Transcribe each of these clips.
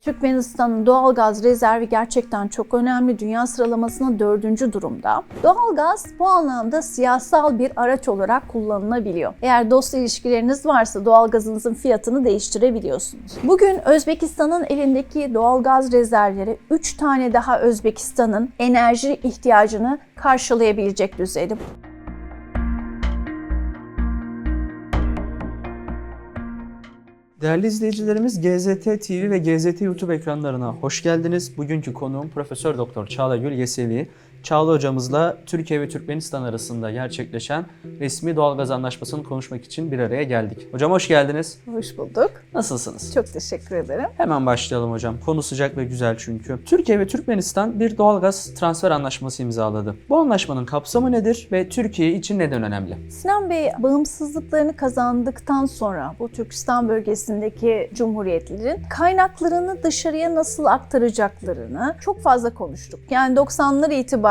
Türkmenistan'ın doğal gaz rezervi gerçekten çok önemli. Dünya sıralamasının dördüncü durumda. Doğal gaz bu anlamda siyasal bir araç olarak kullanılabiliyor. Eğer dost ilişkileriniz varsa doğal gazınızın fiyatını değiştirebiliyorsunuz. Bugün Özbekistan'ın elindeki doğal gaz rezervleri 3 tane daha Özbekistan'ın enerji ihtiyacını karşılayabilecek düzeyde. Değerli izleyicilerimiz GZT TV ve GZT YouTube ekranlarına hoş geldiniz. Bugünkü konuğum Profesör Doktor Çağla Gül Yesevi. Çağla hocamızla Türkiye ve Türkmenistan arasında gerçekleşen resmi doğalgaz anlaşmasını konuşmak için bir araya geldik. Hocam hoş geldiniz. Hoş bulduk. Nasılsınız? Çok teşekkür ederim. Hemen başlayalım hocam. Konu sıcak ve güzel çünkü. Türkiye ve Türkmenistan bir doğalgaz transfer anlaşması imzaladı. Bu anlaşmanın kapsamı nedir ve Türkiye için neden önemli? Sinan Bey bağımsızlıklarını kazandıktan sonra bu Türkistan bölgesindeki cumhuriyetlerin kaynaklarını dışarıya nasıl aktaracaklarını çok fazla konuştuk. Yani 90'lar itibariyle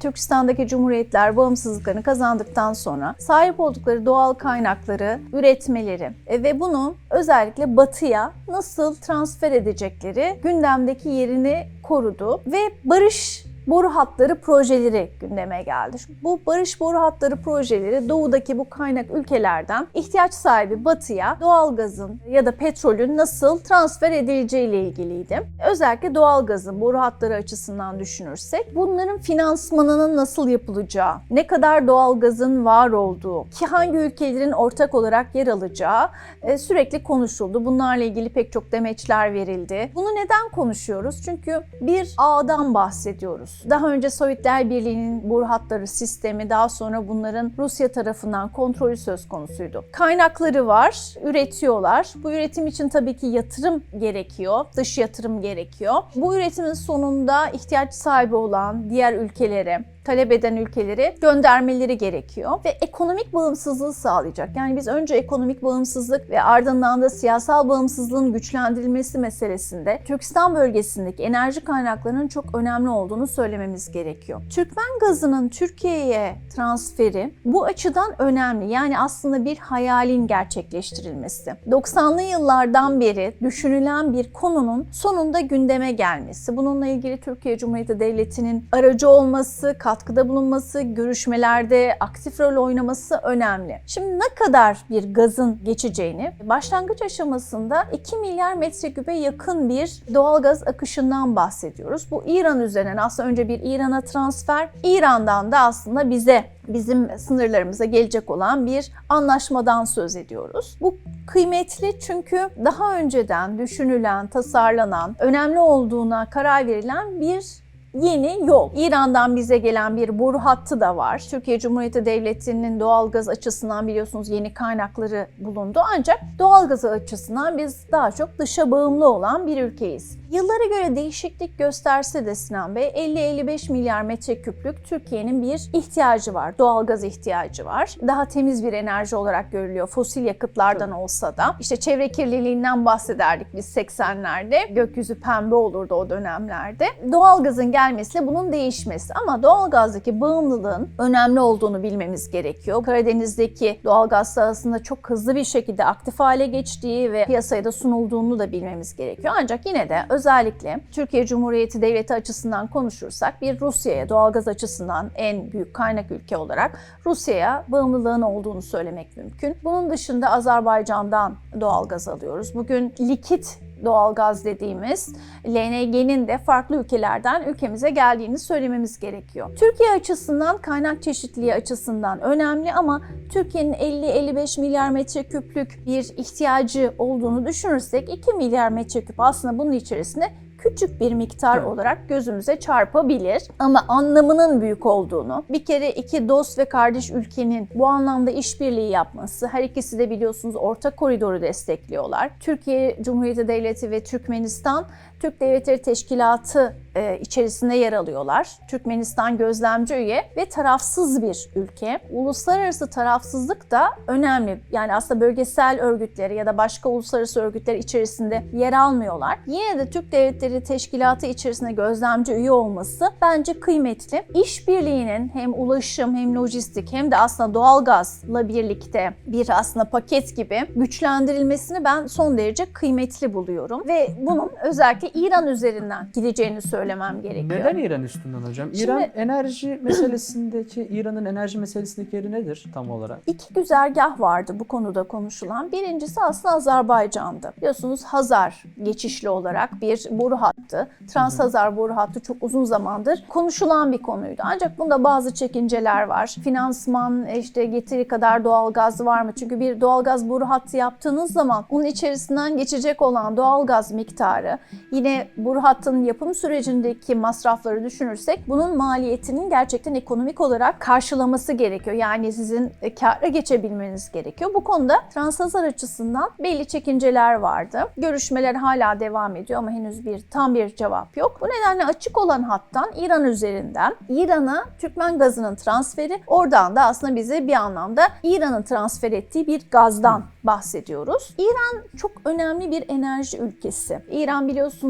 Türkistan'daki cumhuriyetler bağımsızlıklarını kazandıktan sonra sahip oldukları doğal kaynakları üretmeleri e, ve bunu özellikle batıya nasıl transfer edecekleri gündemdeki yerini korudu ve barış boru hatları projeleri gündeme geldi. Bu barış boru hatları projeleri doğudaki bu kaynak ülkelerden ihtiyaç sahibi batıya doğalgazın ya da petrolün nasıl transfer edileceği ile ilgiliydi. Özellikle doğalgazın boru hatları açısından düşünürsek bunların finansmanının nasıl yapılacağı, ne kadar doğalgazın var olduğu, ki hangi ülkelerin ortak olarak yer alacağı e, sürekli konuşuldu. Bunlarla ilgili pek çok demeçler verildi. Bunu neden konuşuyoruz? Çünkü bir ağdan bahsediyoruz. Daha önce Sovyetler Birliği'nin boru hatları sistemi, daha sonra bunların Rusya tarafından kontrolü söz konusuydu. Kaynakları var, üretiyorlar. Bu üretim için tabii ki yatırım gerekiyor, dış yatırım gerekiyor. Bu üretimin sonunda ihtiyaç sahibi olan diğer ülkelere, talep eden ülkeleri göndermeleri gerekiyor ve ekonomik bağımsızlığı sağlayacak. Yani biz önce ekonomik bağımsızlık ve ardından da siyasal bağımsızlığın güçlendirilmesi meselesinde Türkistan bölgesindeki enerji kaynaklarının çok önemli olduğunu söylememiz gerekiyor. Türkmen gazının Türkiye'ye transferi bu açıdan önemli. Yani aslında bir hayalin gerçekleştirilmesi. 90'lı yıllardan beri düşünülen bir konunun sonunda gündeme gelmesi. Bununla ilgili Türkiye Cumhuriyeti Devleti'nin aracı olması, katkıda bulunması, görüşmelerde aktif rol oynaması önemli. Şimdi ne kadar bir gazın geçeceğini başlangıç aşamasında 2 milyar metreküpe yakın bir doğal gaz akışından bahsediyoruz. Bu İran üzerinden aslında önce bir İran'a transfer, İran'dan da aslında bize bizim sınırlarımıza gelecek olan bir anlaşmadan söz ediyoruz. Bu kıymetli çünkü daha önceden düşünülen, tasarlanan, önemli olduğuna karar verilen bir yeni yol. İran'dan bize gelen bir boru hattı da var. Türkiye Cumhuriyeti Devleti'nin doğalgaz açısından biliyorsunuz yeni kaynakları bulundu. Ancak doğalgaz açısından biz daha çok dışa bağımlı olan bir ülkeyiz. Yıllara göre değişiklik gösterse de Sinan Bey 50-55 milyar metreküplük Türkiye'nin bir ihtiyacı var. Doğalgaz ihtiyacı var. Daha temiz bir enerji olarak görülüyor. Fosil yakıtlardan olsa da. İşte çevre kirliliğinden bahsederdik biz 80'lerde. Gökyüzü pembe olurdu o dönemlerde. Doğalgazın gelmesiyle bunun değişmesi. Ama doğalgazdaki bağımlılığın önemli olduğunu bilmemiz gerekiyor. Karadeniz'deki doğalgaz sahasında çok hızlı bir şekilde aktif hale geçtiği ve piyasaya da sunulduğunu da bilmemiz gerekiyor. Ancak yine de özellikle Türkiye Cumhuriyeti Devleti açısından konuşursak bir Rusya'ya doğalgaz açısından en büyük kaynak ülke olarak Rusya'ya bağımlılığın olduğunu söylemek mümkün. Bunun dışında Azerbaycan'dan doğalgaz alıyoruz. Bugün likit doğalgaz dediğimiz LNG'nin de farklı ülkelerden ülkemize geldiğini söylememiz gerekiyor. Türkiye açısından kaynak çeşitliliği açısından önemli ama Türkiye'nin 50-55 milyar metreküplük bir ihtiyacı olduğunu düşünürsek 2 milyar metreküp aslında bunun içerisinde küçük bir miktar Evet. olarak gözümüze çarpabilir ama anlamının büyük olduğunu, bir kere iki dost ve kardeş ülkenin bu anlamda işbirliği yapması, her ikisi de biliyorsunuz orta koridoru destekliyorlar. Türkiye Cumhuriyeti Devleti ve Türkmenistan Türk Devletleri Teşkilatı e, içerisinde yer alıyorlar. Türkmenistan gözlemci üye ve tarafsız bir ülke. Uluslararası tarafsızlık da önemli. Yani aslında bölgesel örgütleri ya da başka uluslararası örgütler içerisinde yer almıyorlar. Yine de Türk Devletleri Teşkilatı içerisinde gözlemci üye olması bence kıymetli. İşbirliğinin hem ulaşım hem lojistik hem de aslında doğalgazla birlikte bir aslında paket gibi güçlendirilmesini ben son derece kıymetli buluyorum. Ve bunun özellikle İran üzerinden gideceğini söylemem gerekiyor. Neden İran üstünden hocam? Şimdi- İran enerji meselesindeki, İran'ın enerji meselesindeki yeri nedir tam olarak? İki güzergah vardı bu konuda konuşulan. Birincisi aslında Azerbaycan'dı. Biliyorsunuz Hazar geçişli olarak bir boru hattı. Trans-Hazar boru hattı çok uzun zamandır konuşulan bir konuydu. Ancak bunda bazı çekinceler var. Finansman, işte getiri kadar doğalgaz var mı? Çünkü bir doğalgaz boru hattı yaptığınız zaman onun içerisinden geçecek olan doğalgaz miktarı yine hattının yapım sürecindeki masrafları düşünürsek bunun maliyetinin gerçekten ekonomik olarak karşılaması gerekiyor. Yani sizin e, kâra geçebilmeniz gerekiyor. Bu konuda Transhazar açısından belli çekinceler vardı. Görüşmeler hala devam ediyor ama henüz bir tam bir cevap yok. Bu nedenle açık olan hattan İran üzerinden İran'a Türkmen gazının transferi oradan da aslında bize bir anlamda İran'ın transfer ettiği bir gazdan bahsediyoruz. İran çok önemli bir enerji ülkesi. İran biliyorsunuz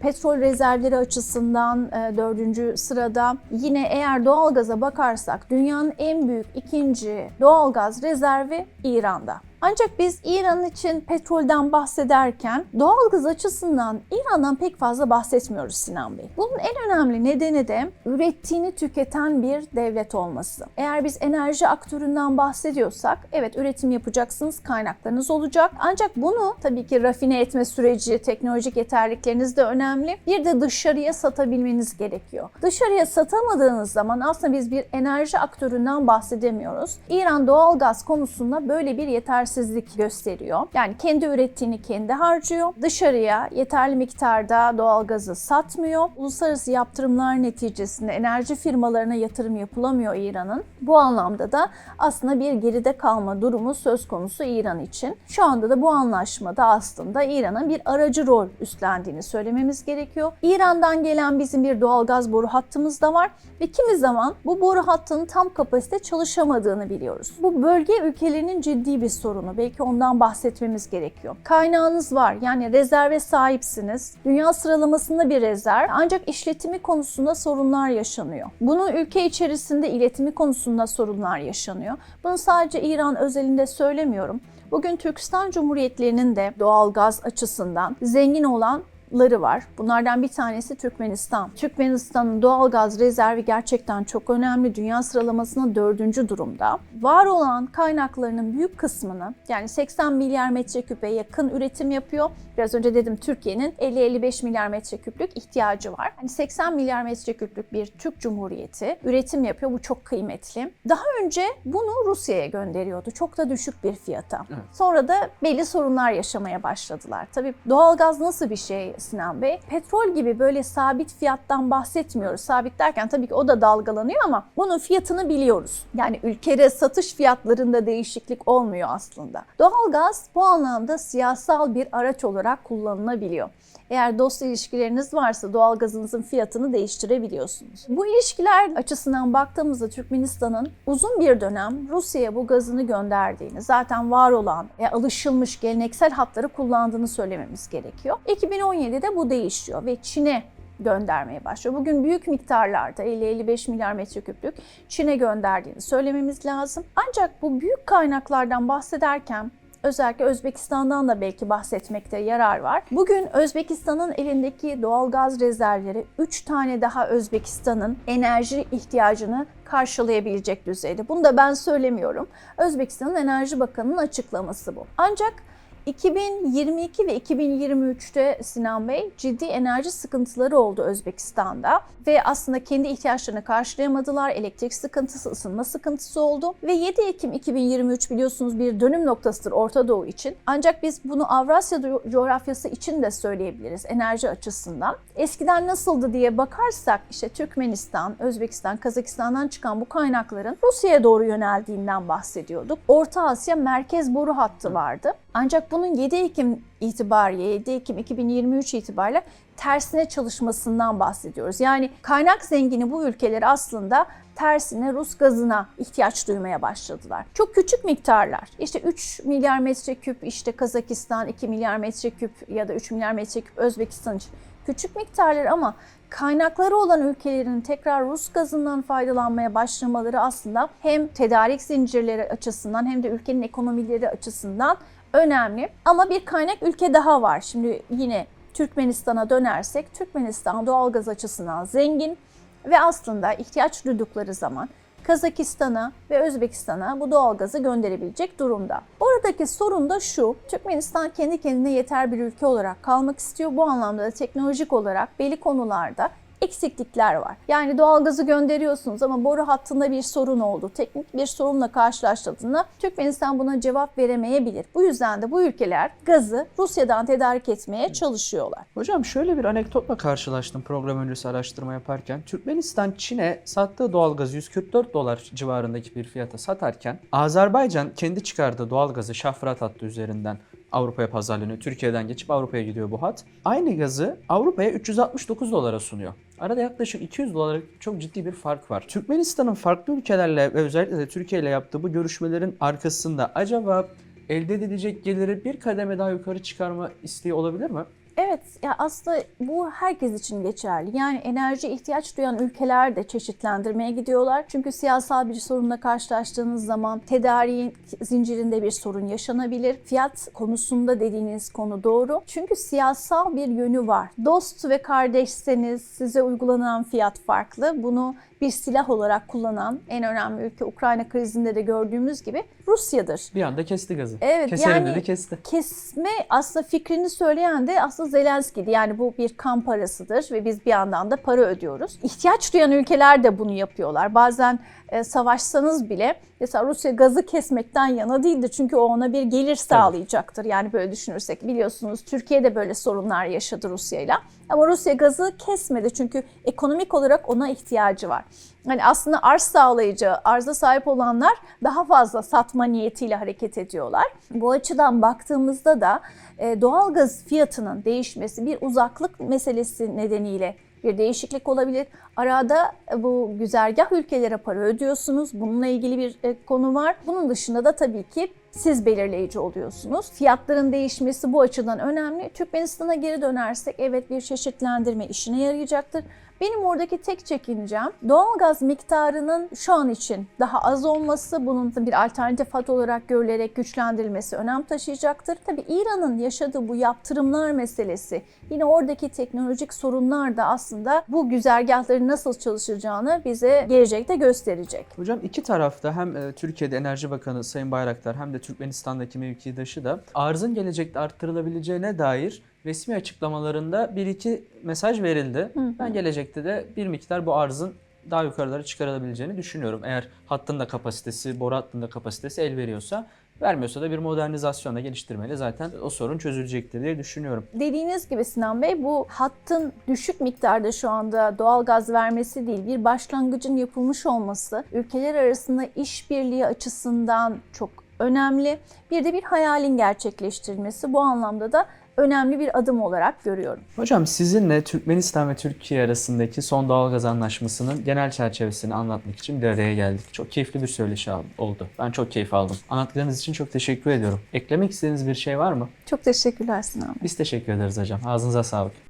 petrol rezervleri açısından e, dördüncü sırada. Yine eğer doğalgaza bakarsak dünyanın en büyük ikinci doğalgaz rezervi İran'da. Ancak biz İran için petrolden bahsederken doğalgaz açısından İran'dan pek fazla bahsetmiyoruz Sinan Bey. Bunun en önemli nedeni de ürettiğini tüketen bir devlet olması. Eğer biz enerji aktöründen bahsediyorsak evet üretim yapacaksınız, kaynaklarınız olacak. Ancak bunu tabii ki rafine etme süreci, teknolojik yeterlilikleriniz de önemli. Bir de dışarıya satabilmeniz gerekiyor. Dışarıya satamadığınız zaman aslında biz bir enerji aktöründen bahsedemiyoruz. İran doğalgaz konusunda böyle bir yetersizlik gösteriyor. Yani kendi ürettiğini kendi harcıyor. Dışarıya yeterli miktarda doğalgazı satmıyor. Uluslararası yaptırımlar neticesinde enerji firmalarına yatırım yapılamıyor İran'ın. Bu anlamda da aslında bir geride kalma durumu söz konusu İran için. Şu anda da bu anlaşmada aslında İran'ın bir aracı rol üstlendiğini söylememiz gerekiyor. İran'dan gelen bizim bir doğalgaz boru hattımız da var ve kimi zaman bu boru hattının tam kapasite çalışamadığını biliyoruz. Bu bölge ülkelerinin ciddi bir sorunu. Belki ondan bahsetmemiz gerekiyor. Kaynağınız var yani rezerve sahipsiniz. Dünya sıralamasında bir rezerv ancak işletimi konusunda sorunlar yaşanıyor. Bunun ülke içerisinde iletimi konusunda sorunlar yaşanıyor. Bunu sadece İran özelinde söylemiyorum. Bugün Türkistan Cumhuriyetlerinin de doğal gaz açısından zengin olan ları var. Bunlardan bir tanesi Türkmenistan. Türkmenistan'ın doğal gaz rezervi gerçekten çok önemli. Dünya sıralamasının dördüncü durumda. Var olan kaynaklarının büyük kısmını yani 80 milyar metreküpe yakın üretim yapıyor. Biraz önce dedim Türkiye'nin 50-55 milyar metreküplük ihtiyacı var. Hani 80 milyar metreküplük bir Türk Cumhuriyeti üretim yapıyor. Bu çok kıymetli. Daha önce bunu Rusya'ya gönderiyordu. Çok da düşük bir fiyata. Evet. Sonra da belli sorunlar yaşamaya başladılar. Tabii doğalgaz nasıl bir şey Sinan Bey? Petrol gibi böyle sabit fiyattan bahsetmiyoruz. Sabit derken tabii ki o da dalgalanıyor ama bunun fiyatını biliyoruz. Yani ülkede satış fiyatlarında değişiklik olmuyor aslında. Doğalgaz bu anlamda siyasal bir araç olarak kullanılabiliyor. Eğer dost ilişkileriniz varsa doğalgazınızın fiyatını değiştirebiliyorsunuz. Bu ilişkiler açısından baktığımızda Türkmenistan'ın uzun bir dönem Rusya'ya bu gazını gönderdiğini, zaten var olan ve alışılmış geleneksel hatları kullandığını söylememiz gerekiyor. 2017'de bu değişiyor ve Çin'e göndermeye başlıyor. Bugün büyük miktarlarda 50-55 milyar metreküplük Çin'e gönderdiğini söylememiz lazım. Ancak bu büyük kaynaklardan bahsederken özellikle Özbekistan'dan da belki bahsetmekte yarar var. Bugün Özbekistan'ın elindeki doğal gaz rezervleri 3 tane daha Özbekistan'ın enerji ihtiyacını karşılayabilecek düzeyde. Bunu da ben söylemiyorum. Özbekistan'ın Enerji Bakanı'nın açıklaması bu. Ancak 2022 ve 2023'te Sinan Bey ciddi enerji sıkıntıları oldu Özbekistan'da ve aslında kendi ihtiyaçlarını karşılayamadılar. Elektrik sıkıntısı, ısınma sıkıntısı oldu ve 7 Ekim 2023 biliyorsunuz bir dönüm noktasıdır Orta Doğu için. Ancak biz bunu Avrasya co- coğrafyası için de söyleyebiliriz enerji açısından. Eskiden nasıldı diye bakarsak işte Türkmenistan, Özbekistan, Kazakistan'dan çıkan bu kaynakların Rusya'ya doğru yöneldiğinden bahsediyorduk. Orta Asya merkez boru hattı vardı. Ancak bunun 7 Ekim itibariyle, 7 Ekim 2023 itibariyle tersine çalışmasından bahsediyoruz. Yani kaynak zengini bu ülkeler aslında tersine Rus gazına ihtiyaç duymaya başladılar. Çok küçük miktarlar. İşte 3 milyar metreküp işte Kazakistan, 2 milyar metreküp ya da 3 milyar metreküp Özbekistan için küçük miktarlar ama kaynakları olan ülkelerin tekrar Rus gazından faydalanmaya başlamaları aslında hem tedarik zincirleri açısından hem de ülkenin ekonomileri açısından önemli. Ama bir kaynak ülke daha var. Şimdi yine Türkmenistan'a dönersek Türkmenistan doğalgaz açısından zengin ve aslında ihtiyaç duydukları zaman Kazakistan'a ve Özbekistan'a bu doğalgazı gönderebilecek durumda. Oradaki sorun da şu, Türkmenistan kendi kendine yeter bir ülke olarak kalmak istiyor. Bu anlamda da teknolojik olarak belli konularda eksiklikler var. Yani doğalgazı gönderiyorsunuz ama boru hattında bir sorun oldu. Teknik bir sorunla karşılaştığında Türkmenistan buna cevap veremeyebilir. Bu yüzden de bu ülkeler gazı Rusya'dan tedarik etmeye çalışıyorlar. Hocam şöyle bir anekdotla karşılaştım program öncesi araştırma yaparken. Türkmenistan Çin'e sattığı doğalgazı 144 dolar civarındaki bir fiyata satarken Azerbaycan kendi çıkardığı doğalgazı Şafrat hattı üzerinden Avrupa'ya pazarlanıyor. Türkiye'den geçip Avrupa'ya gidiyor bu hat. Aynı gazı Avrupa'ya 369 dolara sunuyor. Arada yaklaşık 200 dolarlık çok ciddi bir fark var. Türkmenistan'ın farklı ülkelerle ve özellikle de Türkiye ile yaptığı bu görüşmelerin arkasında acaba elde edilecek geliri bir kademe daha yukarı çıkarma isteği olabilir mi? Evet, ya aslında bu herkes için geçerli. Yani enerji ihtiyaç duyan ülkeler de çeşitlendirmeye gidiyorlar. Çünkü siyasal bir sorunla karşılaştığınız zaman tedariğin zincirinde bir sorun yaşanabilir. Fiyat konusunda dediğiniz konu doğru. Çünkü siyasal bir yönü var. Dost ve kardeşseniz size uygulanan fiyat farklı. Bunu bir silah olarak kullanan en önemli ülke Ukrayna krizinde de gördüğümüz gibi Rusya'dır. Bir anda kesti gazı. Evet, Keserim yani- dedi kesti. kesme aslında fikrini söyleyen de aslında Zelenski'di. Yani bu bir kan parasıdır ve biz bir yandan da para ödüyoruz. İhtiyaç duyan ülkeler de bunu yapıyorlar. Bazen e, savaşsanız bile mesela Rusya gazı kesmekten yana değildir. Çünkü o ona bir gelir sağlayacaktır. Yani böyle düşünürsek biliyorsunuz Türkiye de böyle sorunlar yaşadı Rusya'yla. Ama Rusya gazı kesmedi çünkü ekonomik olarak ona ihtiyacı var. Hani aslında arz sağlayıcı, arza sahip olanlar daha fazla satma niyetiyle hareket ediyorlar. Bu açıdan baktığımızda da e, doğalgaz fiyatının değişmesi bir uzaklık meselesi nedeniyle bir değişiklik olabilir. Arada e, bu güzergah ülkelere para ödüyorsunuz. Bununla ilgili bir e, konu var. Bunun dışında da tabii ki siz belirleyici oluyorsunuz. Fiyatların değişmesi bu açıdan önemli. Türkmenistan'a geri dönersek evet bir çeşitlendirme işine yarayacaktır. Benim oradaki tek çekincem doğalgaz miktarının şu an için daha az olması, bunun bir alternatif hat olarak görülerek güçlendirilmesi önem taşıyacaktır. Tabii İran'ın yaşadığı bu yaptırımlar meselesi, yine oradaki teknolojik sorunlar da aslında bu güzergahların nasıl çalışacağını bize gelecekte gösterecek. Hocam iki tarafta hem e, Türkiye'de Enerji Bakanı Sayın Bayraktar hem de Türkmenistan'daki mevkidaşı da arzın gelecekte arttırılabileceğine dair resmi açıklamalarında bir iki mesaj verildi. Ben gelecekte de bir miktar bu arzın daha yukarılara çıkarılabileceğini düşünüyorum. Eğer hattın da kapasitesi, boru hattının da kapasitesi el veriyorsa, vermiyorsa da bir modernizasyonla geliştirmeyle zaten o sorun çözülecektir diye düşünüyorum. Dediğiniz gibi Sinan Bey bu hattın düşük miktarda şu anda doğal gaz vermesi değil bir başlangıcın yapılmış olması ülkeler arasında işbirliği açısından çok önemli. Bir de bir hayalin gerçekleştirilmesi bu anlamda da önemli bir adım olarak görüyorum. Hocam sizinle Türkmenistan ve Türkiye arasındaki son doğalgaz anlaşmasının genel çerçevesini anlatmak için bir araya geldik. Çok keyifli bir söyleşi oldu. Ben çok keyif aldım. Anlattıklarınız için çok teşekkür ediyorum. Eklemek istediğiniz bir şey var mı? Çok teşekkürler Sinan Bey. Biz teşekkür ederiz hocam. Ağzınıza sağlık.